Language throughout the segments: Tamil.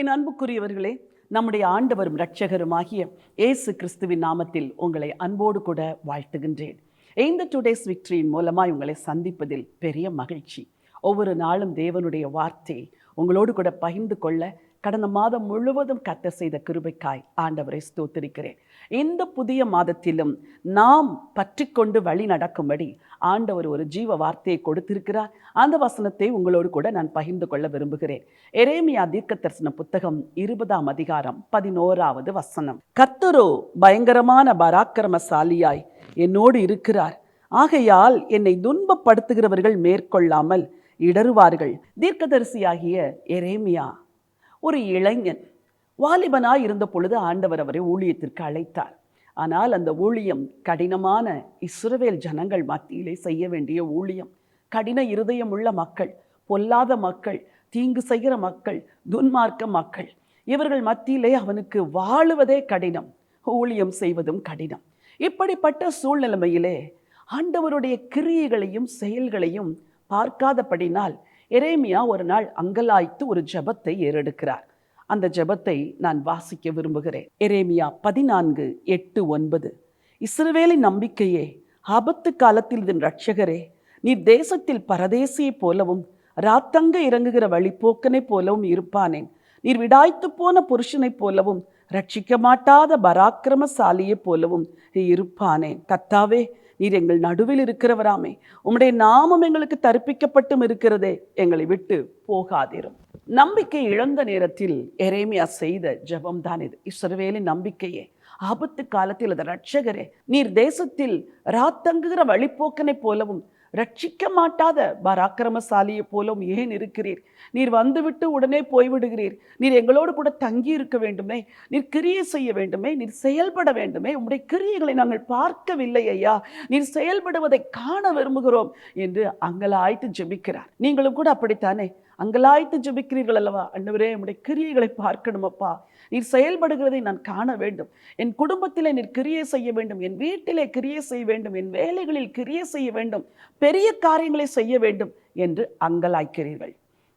என் அன்புக்குரியவர்களே நம்முடைய ஆண்டவரும் இரட்சகருமாகிய இயேசு கிறிஸ்துவின் நாமத்தில் உங்களை அன்போடு கூட வாழ்த்துகின்றேன். இந்த டுடேஸ் விக்டரியின் மூலமாக உங்களை சந்திப்பதில் பெரிய மகிழ்ச்சி. ஒவ்வொரு நாளும் தேவனுடைய வார்த்தை உங்களோடு கூட பகிர்ந்து கொள்ள கடந்த மாதம் முழுவதும் கத்த செய்த கிருபைக்காய் ஆண்டவரை ஸ்தோத்திருக்கிறேன். இந்த புதிய மாதத்திலும் நாம் பற்றிக்கொண்டு வழி நடக்கும்படி ஆண்டவர் ஒரு ஜீவ வார்த்தையை கொடுத்திருக்கிறார். அந்த வசனத்தை உங்களோடு கூட நான் பகிர்ந்து கொள்ள விரும்புகிறேன். எரேமியா தீர்க்க தரிசன புத்தகம் இருபதாம் அதிகாரம் பதினோராவது வசனம். கர்த்தரோ பயங்கரமான பராக்கிரமசாலியாய் என்னோடு இருக்கிறார். ஆகையால் என்னை துன்பப்படுத்துகிறவர்கள் மேற்கொள்ளாமல் இடறுவார்கள். தீர்க்கதரிசியாகிய எரேமியா ஒரு இளைஞன் வாலிபனாய் இருந்த பொழுது ஆண்டவர் அவரை ஊழியத்திற்கு அழைத்தார். ஆனால் அந்த ஊழியம் கடினமான இஸ்ரவேல் ஜனங்கள் மத்தியிலே செய்ய வேண்டிய ஊழியம். கடின இருதயம் உள்ள மக்கள் பொல்லாத மக்கள் தீங்கு செய்கிற மக்கள் துன்மார்க்க மக்கள். இவர்கள் மத்தியிலே அவனுக்கு வாழுவதே கடினம் ஊழியம் செய்வதும் கடினம். இப்படிப்பட்ட சூழ்நிலைமையிலே ஆண்டவருடைய கிரியைகளையும் செயல்களையும் பார்க்காதபடினால் எரேமியா ஒரு நாள் அங்கலாய்த்து ஒரு ஜெபத்தை ஏறெடுக்கிறார். அந்த ஜெபத்தை நான் வாசிக்க விரும்புகிறேன். எரேமியா பதினான்கு எட்டு ஒன்பது. இஸ்ரவேலின் நம்பிக்கையே ஆபத்து காலத்தில் இதன் ரட்சகரே நீர் தேசத்தில் பரதேசியைப் போலவும் ராத்தங்க இறங்குகிற வழிப்போக்கனைப் போலவும் இருப்பானேன் நீர் விடாய்த்து போன புருஷனைப் போலவும் ரட்சிக்க மாட்டாத பராக்கிரமசாலியைப் போலவும் இருப்பானேன் கத்தாவே நீர் எங்கள் நடுவில் இருக்கிறவராமே. உம்முடைய நாமம் எங்களுக்கு தரிப்பிக்கப்பட்டும் இருக்கிறதே. எங்களை விட்டு போகாதிரும். நம்பிக்கை இழந்த நேரத்தில் எரேமியா செய்த ஜபம் தான் இது. இஸ்ரவேலின் நம்பிக்கையே. ஆபத்து காலத்தில் அது ரட்சகரே நீர் தேசத்தில் ராத்தங்குகிற வழிப்போக்கனைப் போலவும் ரட்சிக்க மாட்டாத பராக்கிரமசாலியை போலும் ஏன் இருக்கிறீர்? நீர் வந்துவிட்டு உடனே போய்விடுகிறீர். நீர் எங்களோடு கூட தங்கி இருக்க வேண்டுமே. நீர் கிரியை செய்ய வேண்டுமே. நீர் செயல்பட வேண்டுமே. உம்முடைய கிரியைகளை நாங்கள் பார்க்கவில்லை ஐயா. நீர் செயல்படுவதை காண விரும்புகிறோம் என்று அங்கலாய்த்து ஜெபிக்கிறார். நீங்களும் கூட அப்படித்தானே? அங்கலாய்த்து ஜெபிக்கிறீர்கள் அல்லவா? அண்டவரே உம்முடைய கிரியைகளை பார்க்கணுமப்பா. நீர் செயல்படுகிறதை நான் காண வேண்டும். என் குடும்பத்திலே நீர் கிரியை செய்ய வேண்டும். என் வீட்டிலே கிரியை செய்ய வேண்டும். என் வேலைகளில் கிரியை செய்ய வேண்டும். பெரிய காரியங்களை செய்ய வேண்டும் என்று அங்கலாய்க்கிறீர்கள்.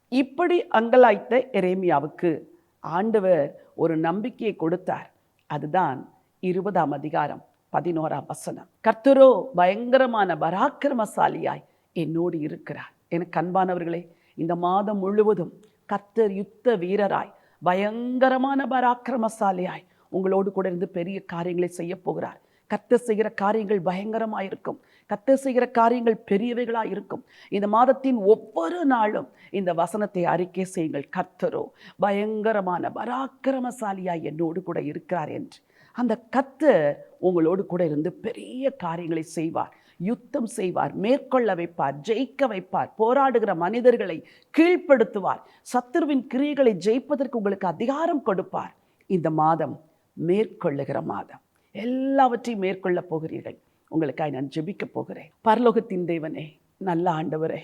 இப்படி அங்கலாய்த்த எரேமியாவுக்கு ஆண்டவர் ஒரு நம்பிக்கையை கொடுத்தார். அதுதான் இருபதாம் அதிகாரம் பதினோராம் வசனம். கர்த்தரோ பயங்கரமான பராக்கிரமசாலியாய் என்னோடு இருக்கிறார். எனக்கு அன்பானவர்களே இந்த மாதம் முழுவதும் கர்த்தர் யுத்த வீரராய் பயங்கரமான பராக்கிரமசாலியாய் உங்களோடு கூட இருந்து பெரிய காரியங்களை செய்ய போகிறார். கர்த்தர் செய்கிற காரியங்கள் பயங்கரமாக இருக்கும் கர்த்தர் செய்கிற காரியங்கள் பெரியவைகளாக இருக்கும் இந்த மாதத்தின் ஒவ்வொரு நாளும் இந்த வசனத்தை அறிக்கை செய்யுங்கள். கர்த்தரோ பயங்கரமான பராக்கிரமசாலியாய் என்னோடு கூட இருக்கிறார் என்று. அந்த கத்தர் உங்களோடு கூட இருந்து பெரிய காரியங்களை செய்வார். யுத்தம் செய்வார் மேற்கொள்ள வைப்பார் ஜெயிக்க வைப்பார் போராடுகிற மனிதர்களை கீழ்ப்படுத்துவார். சத்துருவின் கிரியைகளை ஜெயிப்பதற்கு உங்களுக்கு அதிகாரம் கொடுப்பார். இந்த மாதம் மேற்கொள்ளுகிற மாதம். எல்லாவற்றையும் மேற்கொள்ளப் போகிறீர்கள். உங்களுக்காக நான் ஜெபிக்கப் போகிறேன். பரலோகத்தின் தேவனே நல்ல ஆண்டவரே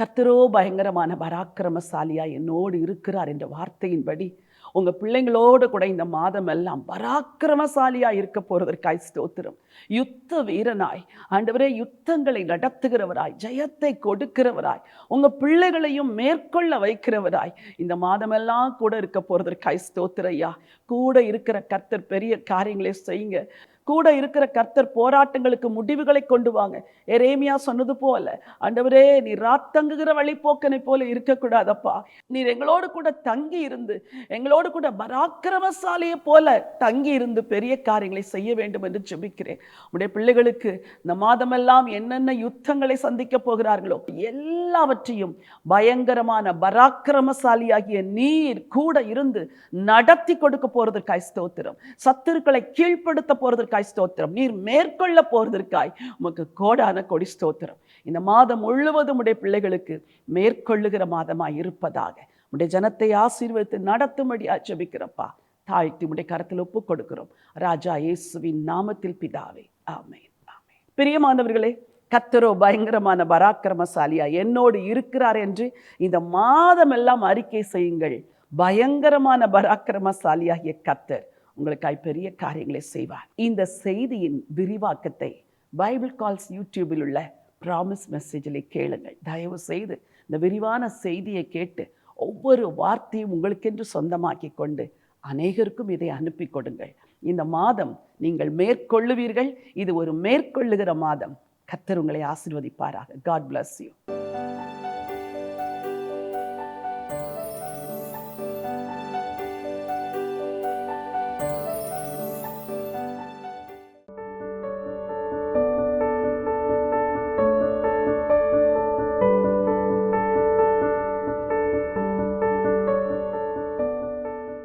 கர்த்தரோ பயங்கரமான பராக்கிரமசாலியா என்னோடு இருக்கிறார் என்ற வார்த்தையின்படி உங்க பிள்ளைங்களோடு கூட இந்த மாதம் எல்லாம் பராக்கிரமசாலியா இருக்க போகிறதற்காய் ஸ்தோத்திரம். யுத்த வீரனாய் ஆண்டவரே யுத்தங்களை நடத்துகிறவராய் ஜெயத்தை கொடுக்கிறவராய் உங்க பிள்ளைகளையும் மேற்கொள்ள வைக்கிறவராய் இந்த மாதமெல்லாம் கூட இருக்க போகிறதற்காய் ஸ்தோத்திரையா கூட இருக்கிற கர்த்தர் பெரிய காரியங்களை செய்யுங்க. கூட இருக்கிற கர்த்தர் போராட்டங்களுக்கு முடிவுகளை கொண்டு வாங்க. எரேமியா சொன்னது போல ஆண்டவரே நீ ராத்தங்குகிற வழிபோக்கனை போல இருக்கக்கூடாதப்பா. நீர் எங்களோடு கூட தங்கி இருந்து எங்களோடு கூட பராக்கிரமசாலியை போல தங்கி இருந்து பெரிய காரியங்களை செய்ய வேண்டும் என்று ஜெபிக்கிறேன். உடைய பிள்ளைகளுக்கு இந்த மாதமெல்லாம் என்னென்ன யுத்தங்களை சந்திக்க போகிறார்களோ எல்லாவற்றையும் பயங்கரமான பராக்கிரமசாலியாகிய நீர் கூட இருந்து நடத்தி கொடுக்க போறதற்காய் ஸ்தோத்திரம். சத்துருக்களை கீழ்ப்படுத்த போறதற்கு போறதற்காய் ஸ்தோத்திரம். நீர் மேற்கொள்ள போறதற்காய் உமக்கு கோடான கொடி ஸ்தோத்திரம். இந்த மாதம் முழுவதும் உடைய பிள்ளைகளுக்கு மேற்கொள்ளுகிற மாதமாக இருப்பதாக. உடைய ஜனத்தை ஆசீர்வதித்து நடத்தும்படி ஜெபிக்கிறப்பா தாழ்த்தி உடைய கரத்தில் ஒப்பு கொடுக்கிறோம். ராஜா இயேசுவின் நாமத்தில் பிதாவே. ஆமை ஆமென். பிரியமானவர்களே கத்தரோ பயங்கரமான பராக்கிரமசாலியா என்னோடு இருக்கிறார் என்று இந்த மாதமெல்லாம் அறிக்கை செய்யுங்கள். பயங்கரமான பராக்கிரமசாலியாகிய கத்தர் உங்களுக்காய் பெரிய காரியங்களை செய்வார். இந்த செய்தியின் விரிவாக்கத்தை பைபிள் கால்ஸ் யூடியூபில் உள்ள ப்ராமிஸ் மெசேஜில் கேளுங்கள். தயவு செய்து இந்த விரிவான செய்தியை கேட்டு ஒவ்வொரு வார்த்தையும் உங்களுக்கென்று சொந்தமாக்கி கொண்டு அநேகருக்கும் இதை அனுப்பி கொடுங்கள். இந்த மாதம் நீங்கள் மேற்கொள்ளுவீர்கள். இது ஒரு மேற்கொள்ளுகிற மாதம். கத்தர் உங்களை ஆசீர்வதிப்பாராக. God bless you